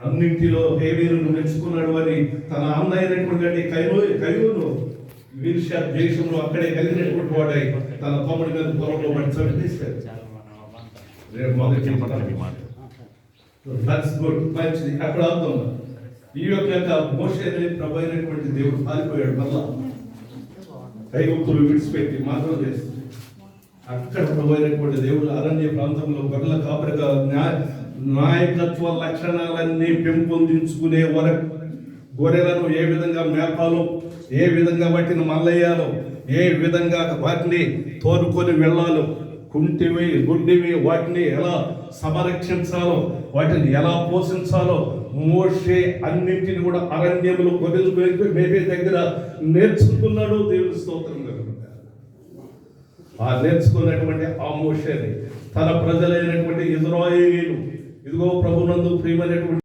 అన్నింటిలో హేవీరును మెచ్చుకున్నాడు అని తన అన్న అయినటువంటి కైలు కైలును వీర్ష దేశంలో అక్కడే కలిగినటువంటి వాడై తన తమ్ముడి మీద పొలంలో పడి చంపేశాడు రేపు మొదటి దట్స్ గుడ్ మంచిది. అక్కడ అవుతాం ఈ యొక్క యొక్క మోషేని ప్రభు అయినటువంటి దేవుడు పారిపోయాడు మళ్ళా కైగుప్తులు విడిచిపెట్టి మాత్రం చేస్తుంది అక్కడ ప్రభు అయినటువంటి దేవుడు అరణ్య ప్రాంతంలో గొర్రెల కాపరిగా న్యాయ నాయకత్వ లక్షణాలన్నీ పెంపొందించుకునే వరకు గొర్రెలను ఏ విధంగా మేపాలో ఏ విధంగా వాటిని మల్లయ్యాలో ఏ విధంగా వాటిని తోడుకొని వెళ్ళాలో కుంటివి గుడ్డివి వాటిని ఎలా సంరక్షించాలో వాటిని ఎలా పోషించాలో మోషే అన్నింటిని కూడా అరణ్యములు గొర్రెలు మేపే- దగ్గర నేర్చుకున్నాడు దేవుని స్తోత్రం ఆ నేర్చుకున్నటువంటి ఆ మోషేని తన ప్రజలైనటువంటి ఇజ్రాయేలీలు ఇదిగో ప్రభునందు ప్రియమైనటువంటి